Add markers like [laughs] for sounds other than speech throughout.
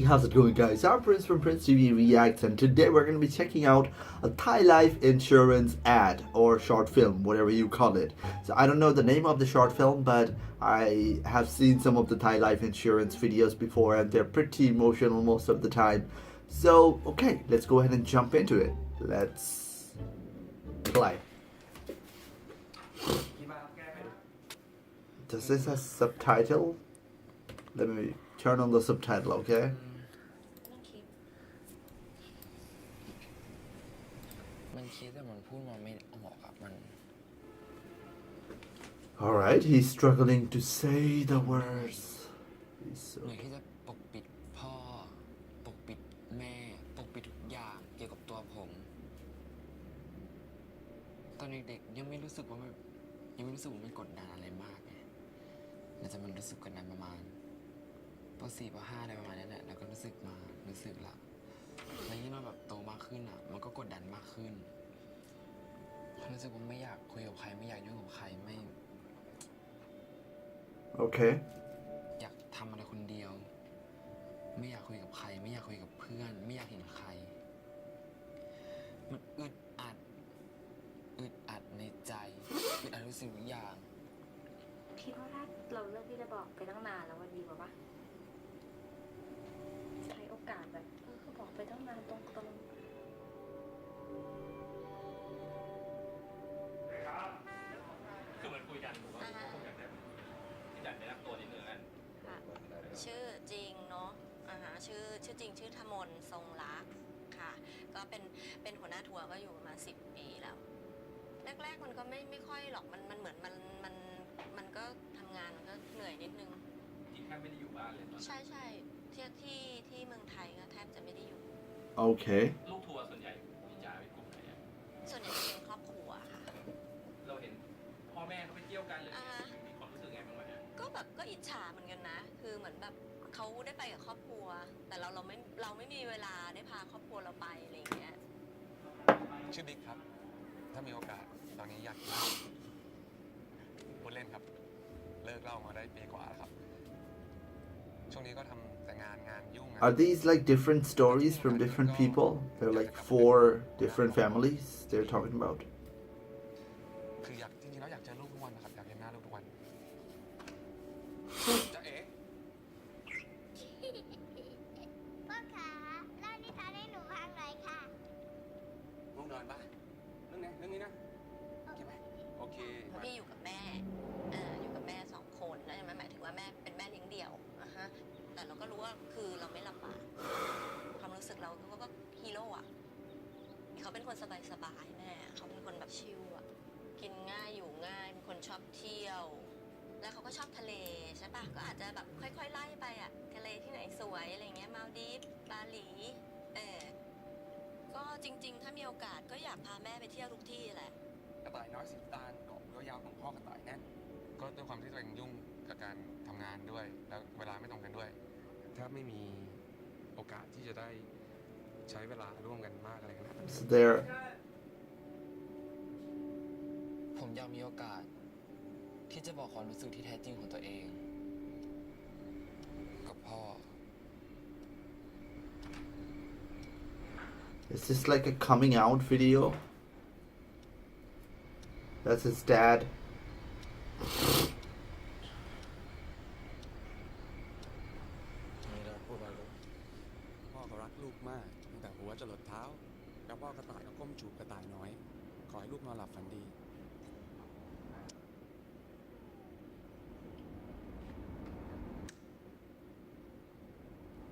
Hey, how's it going guys? I'm Prince from Prince TV Reacts and today we're going to be checking out a Thai Life Insurance ad or short film, whatever you call it. So I don't know the name of the short film but I have seen some of the Thai Life Insurance videos before and they're pretty emotional most of the time. So okay, let's go ahead and jump into it. Let's play. Does this have subtitle? Let me turn on the subtitle, okay? คิดแต่มันพูดมาไม่ออกอะมัน Alright, he's struggling to say the words. He's เหนื่อย so... ที่จะปกปิดพ่อ ปกปิดแม่ ปกปิดทุกอย่างเกี่ยวกับตัวผม ตอนเด็กๆยังไม่รู้สึกว่ามันยังไม่รู้สึกว่ามันกดดันอะไรมากไงแต่จะมันรู้สึกกดดันประมาณปสี่ปห้าอะไรประมาณนี้แหละแล้วก็รู้สึกมารู้สึกละแล้วยิ่งมาแบบโตมากขึ้นอะ มันก็กดดันมากขึ้น รู้สึกว่าไม่อยากคุยกับใครไม่อยากยุ่งกับใครไม่ Okay. อยากทำอะไรคนเดียว ไม่อยากคุยกับใคร ไม่อยากคุยกับเพื่อน ไม่อยากเห็นใคร มันอึดอัดอึดอัดในใจอึดอัดทุกสิ่งทุกอย่างคิดว่าถ้าเราเลือกที่จะบอกไปตั้งนานแล้ววันดีกว่าปะใช้โอกาสแบบเออก็บอกไปตั้งนานตรงคือ งชื่อธมนทรงรักค่ะ ก็เป็นเป็นหัวหน้าทัวร์ก็อยู่ประมาณสิบปีแล้ว แรก ๆ มันก็ไม่ไม่ค่อยหรอกมันมันเหมือนมันมันมันก็ทำงานมันก็เหนื่อยนิดนึงที่แค่ไม่ได้อยู่บ้านเลยตอนนั้นใช่ใช่เที่ยวที่ที่เมืองไทยก็แทบจะไม่ได้อยู่ Okay. ลูก ช่วงนี้ก็ทำแต่งานงานยุ่งงาน Are these like different stories from different people? They're like four different families they're talking about. ว่าคือเราไม่ลำบากความรู้สึกเราคือว่าก็ฮีโร่อะเขาเป็นคนสบายสบายๆแม่เขาเป็นคนแบบชิลอะกินง่ายอยู่ง่ายเป็นคนชอบเที่ยว แล้วเขาก็ชอบทะเลใช่ปะก็อาจจะแบบค่อย ๆ ไล่ไปอะทะเลที่ไหนสวยอะไรเงี้ยมาลดีฟบาหลีเออก็จริง ๆ ถ้ามีโอกาสก็อยากพาแม่ไปเที่ยวทุกที่แหละกระต่ายน้อยสีตาลเกาะรั้วยาวของพ่อกระต่ายแน่นก็ด้วยความที่ตัวเองยุ่งกับการทำงานด้วย แล้วเวลาไม่ตรงกันด้วย ถ้าไม่มีโอกาสที่จะได้ใช้เวลาร่วมกันมากอะไรขนาดนั้น So they're ผมอยากมีโอกาส ที่จะบอกความรู้สึกที่แท้จริงของตัวเอง กับพ่อ Is this like a coming out video? That's his dad. พ่อก็รักลูกมากตั้งแต่หัวจรดเท้า แล้วพ่อกระต่ายก็ก้มจูบกระต่ายน้อย ขอให้ลูกนอนหลับฝันดี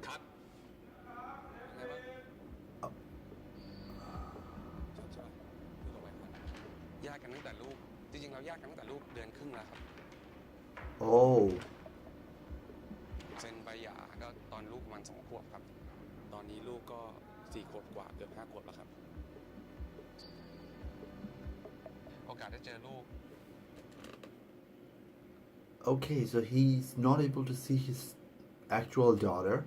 ครับไงบ้างชอบชอบดูต่อไปครับแยกกันตั้งแต่ลูก จริงๆ เราแยกกันตั้งแต่ลูกเดือนครึ่งแล้วครับ Oh. เซ็นใบหย่าก็ตอนลูกประมาณสองขวบครับ ตอนนี้ลูกก็สี่ขวบกว่าเกือบห้าขวบแล้วครับ โอกาสได้เจอลูก Okay, so he's not able to see his actual daughter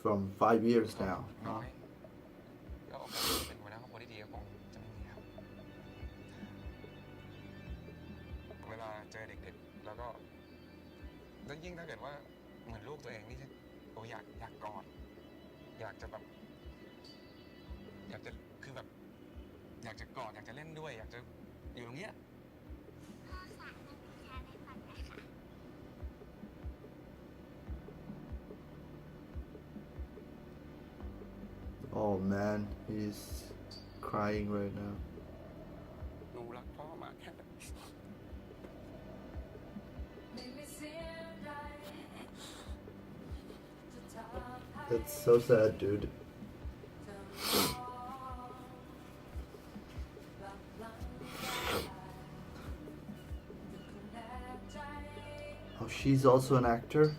from five years now. น้อ huh? ย แล้วก็แล้วยิ่งถ้าเกิดว่าเหมือนลูกตัวเองนี่โอ้อยากอยากกอดอยากจะแบบ อยากจะคือแบบ อยากจะกอดอยากจะเล่นด้วย อยากจะอยู่ตรงเนี้ยพ่อฝากนักวิชาในฝันนะคะ Oh man, he's crying right now. That's so sad, dude. Oh, she's also an actor?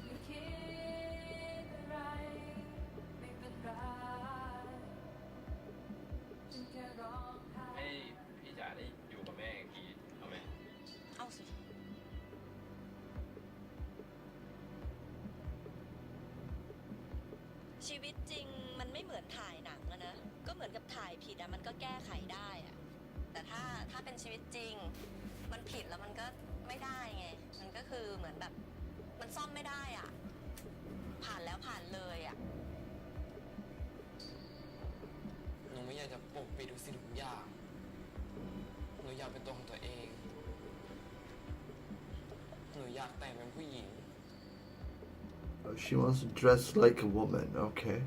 ชีวิตจริงมันไม่เหมือนถ่ายหนังอะนะ ก็เหมือนกับถ่ายผิดอะมันก็แก้ไขได้อะแต่ถ้าถ้าเป็นชีวิตจริง มันผิดแล้วมันก็ไม่ได้ไง มันก็คือเหมือนแบบมันซ่อมไม่ได้อะผ่านแล้วผ่านเลยอะหนูไม่อยากจะปกปิดทุกสิ่งทุกอย่างหนูอยากเป็นตัวของตัวเอง หนูอยากแต่งเป็น she wants to dress like a woman, okay.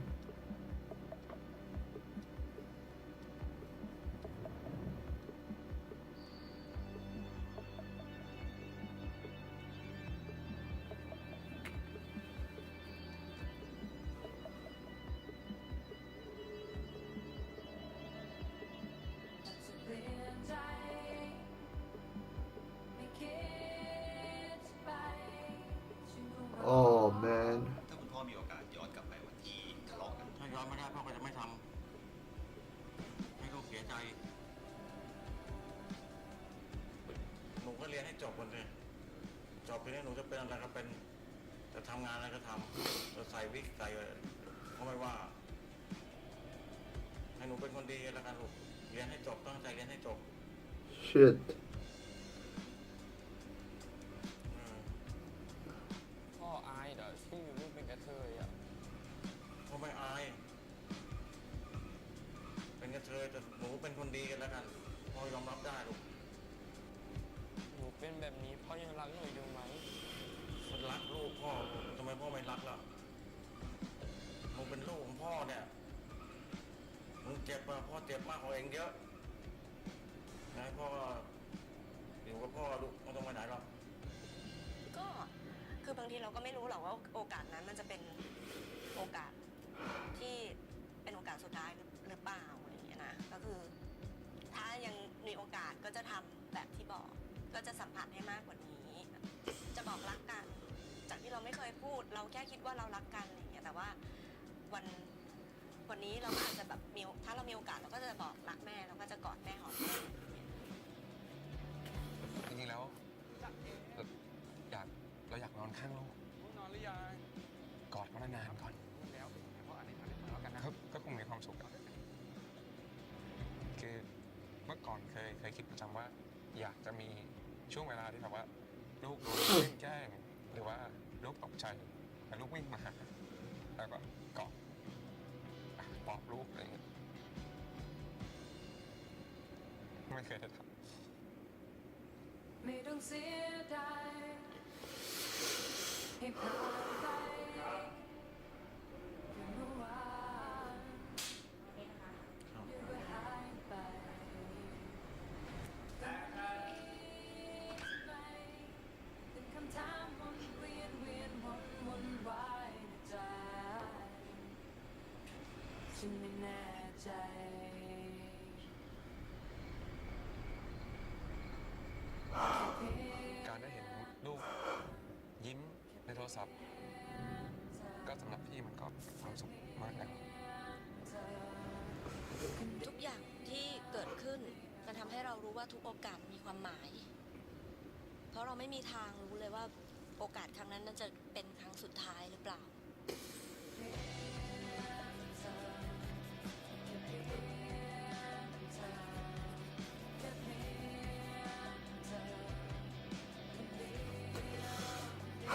จบคนเลยจบไปนี้หนูจะเป็นอะไรก็เป็น จะทำงานอะไรก็ทำจะใส่วิกใส่อะไรก็ไม่ว่า ให้หนูเป็นคนดีแล้วกันลูกเรียนให้จบตั้งใจเรียนให้จบ Shit. อืมพ่ออายเหรอที่มีลูกเป็นกระเทยอะพ่อไม่อาย เป็นกระเทยแต่หนูเป็นคนดีกันแล้วกันพ่อยอมรับได้ลูกหนู เป็นแบบนี้พ่อยังรักหนูอยู่ไหม มันรักลูกพ่อทำไมพ่อไม่รักล่ะมึงเป็นลูกของพ่อเนี่ยมึงเจ็บอะพ่อเจ็บมากกว่าเองเยอะนะพ่ออยู่กับพ่อลูกไม่ต้องไปไหนหรอกก็คือบางทีเราก็ไม่รู้หรอกว่าโอกาสนั้นมันจะเป็นโอกาสที่เป็นโอกาสสุดท้ายหรือหรือเปล่าอะไรอย่างเงี้ยนะก็คือ ถ้ายังมีโอกาสก็จะทำแบบที่บอก ก็จะสัมผัสให้มากกว่านี้ จะบอกรักกัน จากที่เราไม่เคยพูด เราแค่คิดว่าเรารักกันอะไรอย่างเงี้ยแต่ว่าวันวันนี้เราอาจจะแบบมีถ้าเรามีโอกาสเราก็จะบอกรักแม่เราก็จะกอดแม่หอมแม่จริงๆแล้วเราอยากเราอยากนอนข้างลูกนอนหรือยังกอดมันนานๆก่อนแล้วพ่ออ่านให้ฟังได้แล้วกันนะก็ก็คงมีความสุขอะคือเมื่อก่อนเคยเคยคิดประจำว่า อยากจะมี ช่วงเวลาที่แบบว่า ลูกโดนเล่นแกล้งหรือว่าลูกตกใจแล้วลูกวิ่งมาหาแล้วก็เกาะปลอบลูกอะไรเงี้ยไม่เคยได้ทำไม่ต้องเสียดายให้ผ่านไป ฉันไม่แน่ใจ การได้เห็นลูกยิ้มในโทรศัพท์ ก็สำหรับพี่มันก็ความสุขมากแล้วทุกอย่างที่เกิดขึ้นมันทำให้เรารู้ว่าทุกโอกาสมีความหมาย เพราะเราไม่มีทางรู้เลยว่าโอกาสครั้งนั้นนั้นจะเป็นครั้งสุดท้ายหรือเปล่า [laughs]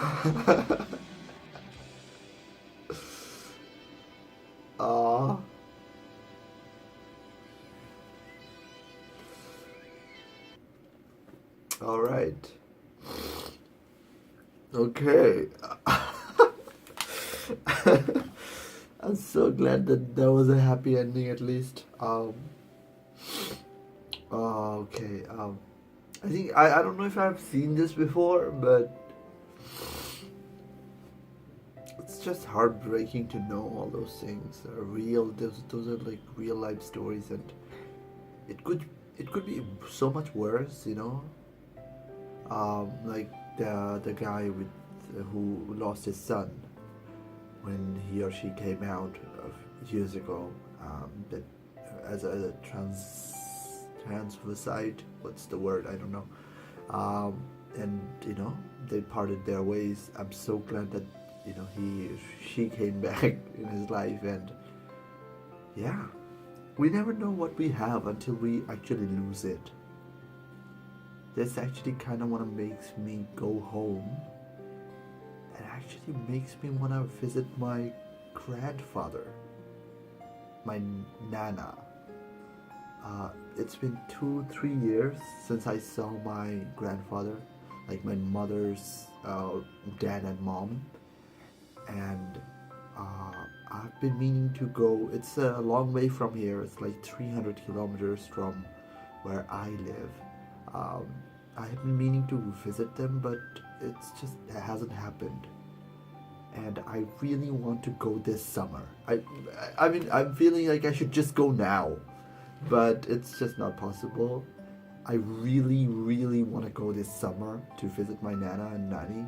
Aa. All right. Okay. [laughs] I'm so glad that there was a happy ending at least. Um. [sighs] uh, okay. Um. I think I, I don't know if I've seen this before, but it's just heartbreaking to know all those things are real. Those those are like real life stories, and it could it could be so much worse, you know. Um, like the the guy with who lost his son when he or she came out of years ago, um, that as a, as a trans transvestite. What's the word? I don't know. Um, and you know they parted their ways. I'm so glad that you know he she came [laughs] back in his life, and yeah, we never know what we have until we actually lose it. This actually kind of to makes me go home. Actually makes me want to visit my grandfather, my nana. Uh, it's been two, three years since I saw my grandfather, like my mother's uh, dad and mom, and uh, I've been meaning to go. It's a long way from here. It's like 300 kilometers from where I live. Um, I have been meaning to visit them, but it's just it hasn't happened. And I really want to go this summer. I, I mean, I'm feeling like I should just go now, but it's just not possible. I really, really want to go this summer to visit my nana and nanny,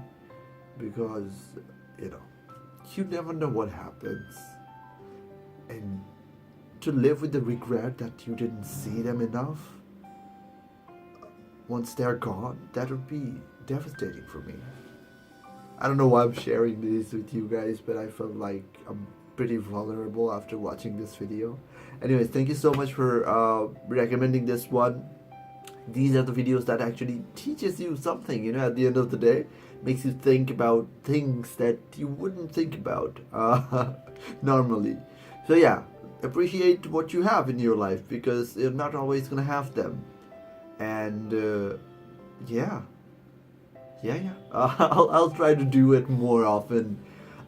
because you know, you never know what happens, and to live with the regret that you didn't see them enough once they're gone, that would be devastating for me. I don't know why I'm sharing this with you guys, but I felt like I'm pretty vulnerable after watching this video. Anyways, thank you so much for uh, recommending this one. These are the videos that actually teaches you something, you know, at the end of the day. Makes you think about things that you wouldn't think about uh, [laughs] normally. So yeah, appreciate what you have in your life because you're not always gonna have them. And uh, yeah, yeah, yeah. Uh, [laughs] I'll, I'll try to do it more often.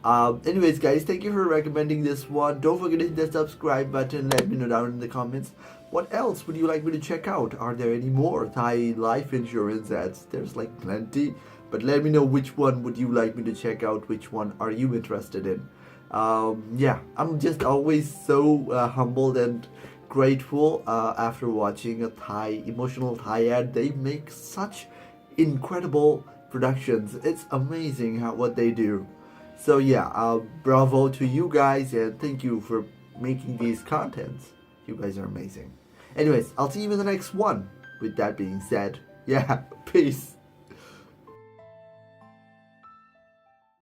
Um, anyways, guys, thank you for recommending this one. Don't forget to hit the subscribe button. Let me know down in the comments. What else would you like me to check out? Are there any more Thai life insurance ads? There's like plenty. But let me know which one would you like me to check out. Which one are you interested in? Um, yeah, I'm just always so uh, humbled and grateful uh, after watching a Thai emotional Thai ad. They make such incredible productions. It's amazing how what they do. So yeah, uh, bravo to you guys and thank you for making these contents. You guys are amazing. Anyways, I'll see you in the next one. With that being said, [laughs] yeah, peace.